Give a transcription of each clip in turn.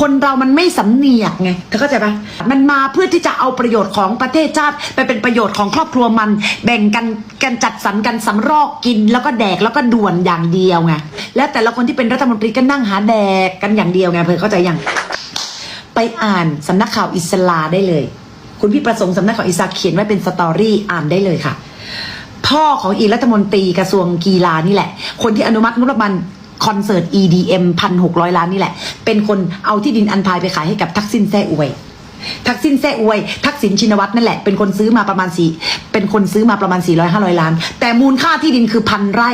คนเรามันไม่สำเนียกไงเธอเข้าใจปะมันมาเพื่อที่จะเอาประโยชน์ของประเทศชาติ ไปเป็นประโยชน์ของครอบครัวมัน แบ่งกันกันจัดสรรกันสำรอกกิน แล้วก็แดกแล้วก็ด่วนอย่างเดียวไงแล้วแต่ละคนที่เป็นรัฐมนตรีก็นั่งหาแดกกันอย่างเดียวไงเพื่อเข้าใจยังไปอ่านสำนักข่าวอิสลาได้เลย คุณพี่ประสงค์สำนักข่าวอิสลาเขียนไว้เป็นสตอรี่อ่านได้เลยค่ะพ่อของอีรัฐมนตรีกระทรวงกีฬานี่แหละ คนที่อนุมัติงบประมาณ คอนเสิร์ต EDM พันหกร้อยล้านนี่แหละ เป็นคนเอาที่ดินอันพายไปขายให้กับทักษิณแซ่อวย ทักษิณแซ่อวย ทักษิณชินวัตรนั่นแหละ เป็นคนซื้อมาประมาณสี่เป็นคนซื้อมาประมาณ4 0 0 500ล้าน แต่มูลค่าที่ดินคือพันไร่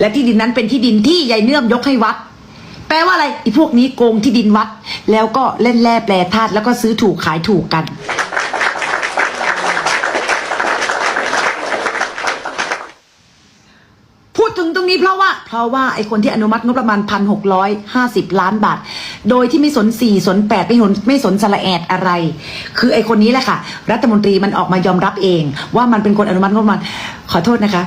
และที่ดินนั้นเป็นที่ดินที่ยายเนื่อมยกให้วัด แปลว่าอะไรไอีพวกนี้โกงที่ดินวัด แล้วก็เล่นแร่แปรธาตุแล้วก็ซื้อถูกขายถูกกัน งนี้เพราะว่า เพราะว่าไอ้คนที่อนุมัติงบประมาณพันหกร้อยห้าสิบล้านบาท โดยที่ไม่สนสี่สนแปดไม่สนไม่สนสละแอดอะไร คือไอ้คนนี้แหละค่ะ รัฐมนตรีมันออกมายอมรับเอง ว่ามันเป็นคนอนุมัติงบประมาณ ขอโทษนะคะ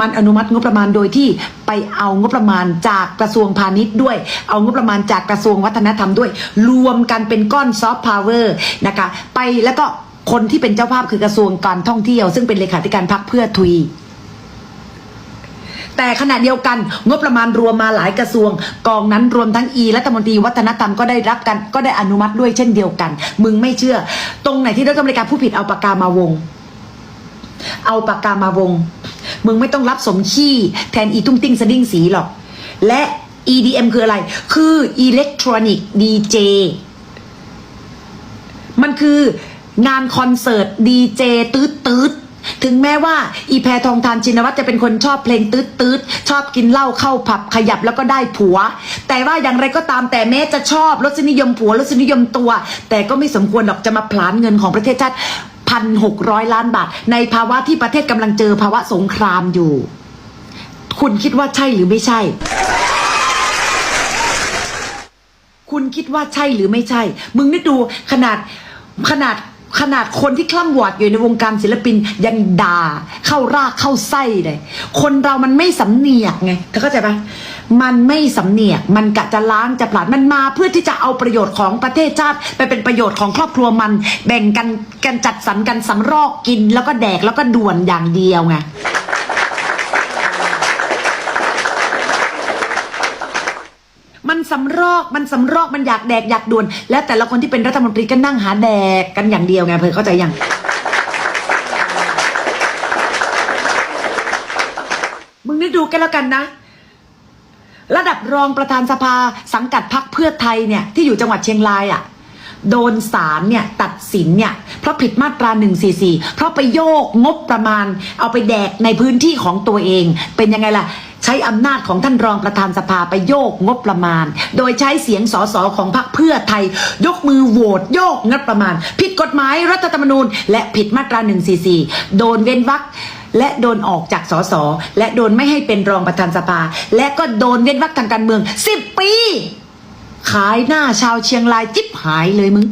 มันอนุมัติงบประมาณโดยที่ไปเอางบประมาณจากกระทรวงพาณิชย์ด้วย เอางบประมาณจากกระทรวงวัฒนธรรมด้วย รวมกันเป็นก้อนซอฟต์พาวเวอร์นะคะ ไปแล้วก็คนที่เป็นเจ้าภาพคือกระทรวงการท่องเที่ยว ซึ่งเป็นเลขาธิการพรรคเพื่อทุย แต่ขณะเดียวกันงบประมาณรวมมาหลายกระทรวง กองนั้นรวมทั้งอีรัฐมนตรีวัฒนธรรมก็ได้รับกันก็ได้อนุมัติด้วยเช่นเดียวกัน มึงไม่เชื่อ ตรงไหนที่รัฐมนตรีผู้ผิดเอาปากกามาวง เอาปากกามาวง มึงไม่ต้องรับสมขี้แทนอีตุ้งติ้งสดิ้งสีหรอก และ EDM คืออะไร คือ Electronic DJ มันคืองานคอนเสิร์ตดีเจตืดตืด ถึงแม้ว่า อีแพรทองทานชินวัตรจะเป็นคนชอบเพลงตืดตืดชอบกินเหล้าเข้าผับขยับแล้วก็ได้ผัว แต่ว่าอย่างไรก็ตามแต่แม้จะชอบรสนิยมผัวรสนิยมตัว แต่ก็ไม่สมควรหรอกจะมาผลาญเงินของประเทศชาติพันหกร้อยล้านบาท ในภาวะที่ประเทศกำลังเจอภาวะสงครามอยู่ คุณคิดว่าใช่หรือไม่ใช่คุณคิดว่าใช่หรือไม่ใช่ มึงนึกดูขนาดขนาด ขนาดคนที่คล่ำวอดอยู่ในวงการศิลปินยังด่าเข้ารากเข้าไส้เลย คนเรามันไม่สำเนียกไงเธอเข้าใจปะมันไม่สำเนียก มันกะจะล้างจะผลาญมันมา เพื่อที่จะเอาประโยชน์ของประเทศชาติ ไปเป็นประโยชน์ของครอบครัวมัน แบ่งกันกันจัดสรรกันสำรอกกินแล้วก็แดกแล้วก็ด่วนอย่างเดียวไง มันสำรอกมันสำรอกมันอยากแดกอยากด่วน แล้วแต่ละคนที่เป็นรัฐมนตรีก็นั่งหาแดกกันอย่างเดียวไงเพื่อเข้าใจยังมึงนึกดูกันแล้วกันนะ ระดับรองประธานสภาสังกัดพรรคเพื่อไทยเนี่ยที่อยู่จังหวัดเชียงรายอะ่ะโดนศาลเนี่ยตัดสินเนี่ยเพราะผิดมาตรา1นึเพราะไปโยกงบประมาณ เอาไปแดกในพื้นที่ของตัวเอง เป็นยังไงล่ะ ช้อำนาจของท่านรองประธานสภาไปโยกงบประมาณ โดยใช้เสียงสสของพรรคเพื่อไทย ยกมือโหวตโยกงบประมาณ ผิดกฎหมายรัฐธรรมนูญ และผิดมาตรา 144 โดนเว้นวรรคและโดนออกจากสสและโดนไม่ให้เป็นรองประธานสภา และก็โดนเว้นวรรคทางการเมือง 10 ปี ขายหน้าชาวเชียงรายจิบหายเลยมึง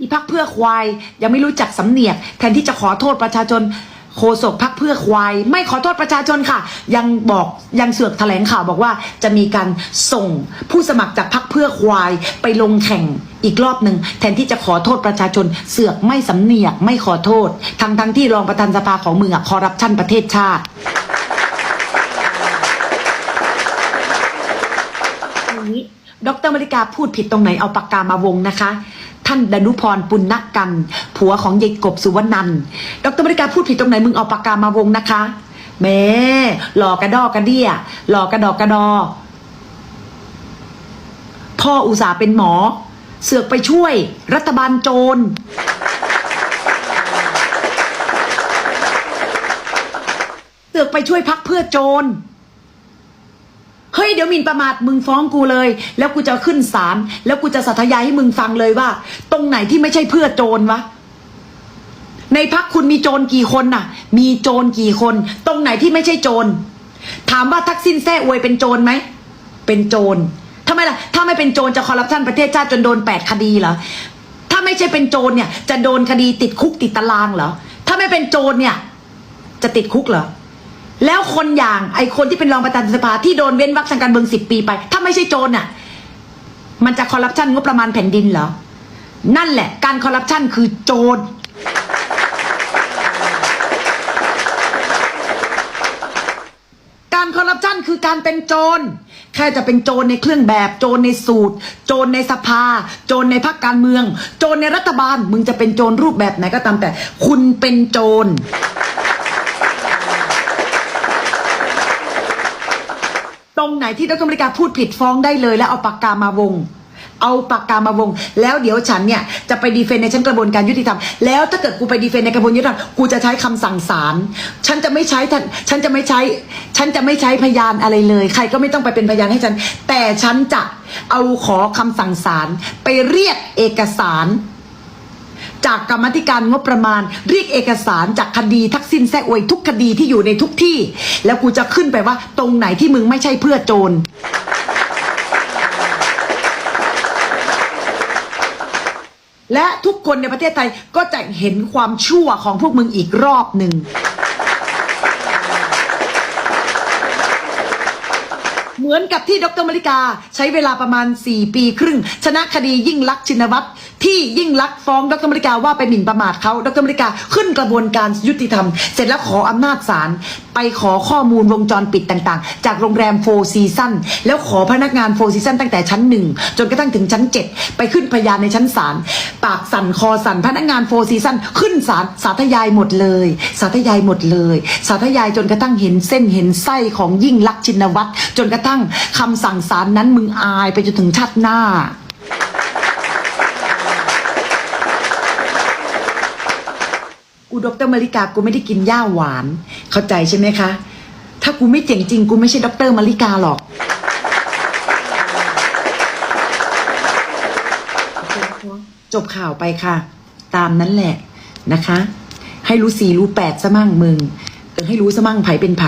อีพักเพื่อควายยังไม่รู้จักสำเนียก แทนที่จะขอโทษประชาชนโฆษกพักเพื่อควาย ไม่ขอโทษประชาชนค่ะ ยังบอกยังเสือกแถลงข่าวบอกว่าจะมีการส่งผู้สมัครจากพักเพื่อควาย ไปลงแข่งอีกรอบหนึ่งแทนที่จะขอโทษประชาชน เสือกไม่สำเนียกไม่ขอโทษทั้งทั้งที่รองประธานสภาของมึงอะคอร์รัปชันประเทศชาติ อย่างนี้ ดรมริกาพูดผิดตรงไหนเอาปากกามาวงนะคะ ท่านดนุพรปุณณกัน ผัวของยายกบสุวรรณันดรมริกาพูดผิดตรงไหนมึงเอาปากกามาวงนะคะแม่หลอกระดอกกระเดียหลอกระดอกกระดอ พ่ออุตส่าห์เป็นหมอ เสือกไปช่วย รัฐบาลโจรเสือกไปช่วยพักเพื่อโจร เฮ้ยเดี๋ยวมินประมาทมึงฟ้องกูเลย แล้วกูจะขึ้นศาลแล้วกูจะสาธยายให้มึงฟังเลยว่า ตรงไหนที่ไม่ใช่เพื่อโจรวะในพักคุณมีโจรกี่คนน่ะ มีโจรกี่คน ตรงไหนที่ไม่ใช่โจร ถามว่าทักษิณแซ่อวยเป็นโจรไหม เป็นโจรทำไมล่ะ ถ้าไม่เป็นโจรจะคอร์รัปชันประเทศชาติจนโดนแปดคดีเหรอ ถ้าไม่ใช่เป็นโจรเนี่ย จะโดนคดีติดคุกติดตารางเหรอ ถ้าไม่เป็นโจรเนี่ย จะติดคุกเหรอ แล้วคนอย่างไอคนที่เป็นรองประธานสภาที่โดนเว้นวรรคทางการเมืองสิบปีไป ถ้าไม่ใช่โจรน่ะ มันจะคอร์รัปชันงบประมาณแผ่นดินเหรอ นั่นแหละ การคอร์รัปชันคือโจรการคอร์รัปชันคือการเป็นโจร แค่จะเป็นโจรในเครื่องแบบ โจรในสูตร โจรในสภา โจรในพรรคการเมือง โจรในรัฐบาล มึงจะเป็นโจรรูปแบบไหนก็ตามแต่ คุณเป็นโจร ตรงไหนที่ดรมริกาพูดผิดฟ้องได้เลย แล้วเอาปากกามาวง เอาปากกามาวง แล้วเดี๋ยวฉันเนี่ยจะไปดีเฟนในชั้นกระบวนการยุติธรรมแล้วถ้าเกิดกูไปดีเฟนในกระบวนการยุติธรรมกูจะใช้คำสั่งศาลฉันจะไม่ใช้ฉันจะไม่ใช้ ฉันจะไม่ใช้พยานอะไรเลย ใครก็ไม่ต้องไปเป็นพยานให้ฉัน แต่ฉันจะเอาขอคำสั่งศาลไปเรียกเอกสาร จากกรรมธิการงบประมาณ เรียกเอกสารจากคดีทักษิณแซ่อวยทุกคดีที่อยู่ในทุกที่ แล้วกูจะขึ้นไปว่าตรงไหนที่มึงไม่ใช่เพื่อโจรและทุกคนในประเทศไทยก็จะเห็นความชั่วของพวกมึงอีกรอบหนึ่ง เห มือนกับที่ดรมริกาใช้เวลาประมาณ 4 ปีครึ่ง ชนะคดียิ่งลักษณ์ชินวัตรที่ยิ่งลักษณ์ฟ้องดรมริกาว่าไปหมิ่นประมาทเขาดรมริกาขึ้นกระบวนการยุติธรรม เสร็จแล้วขออำนาจศาลไปขอข้อมูลวงจรปิดต่างๆ จากโรงแรมโฟซีซันแล้วขอพนักงานโฟซีซันตั้งแต่ชั้นหนึ่งจนกระทั่งถึงชั้น 7 ไปขึ้นพยานในชั้นศาลปากสั่นคอสั่นพนักงานโฟซีซันขึ้นศาลสาธยายหมดเลย สาธยายหมดเลย สาธยายจนกระทั่งเห็นเส้นเห็นไส้ของยิ่งลักษณ์ชินวัตรจนกระทั่งคำสั่งศาลนั้นมึงอายไปจนถึงชาติหน้า กูดรมาริกากูไม่ได้กินหญ้าหวาน เข้าใจใช่ไหมคะ ถ้ากูไม่เจ๋งจริง กูไม่ใช่ดรมาริกาหรอกจบข่าวไปค่ะ ตามนั้นแหละนะคะ ให้รู้สี่รู้แปดซะมั่งมึงเออให้รู้ซะมั่งไผเป็นไผ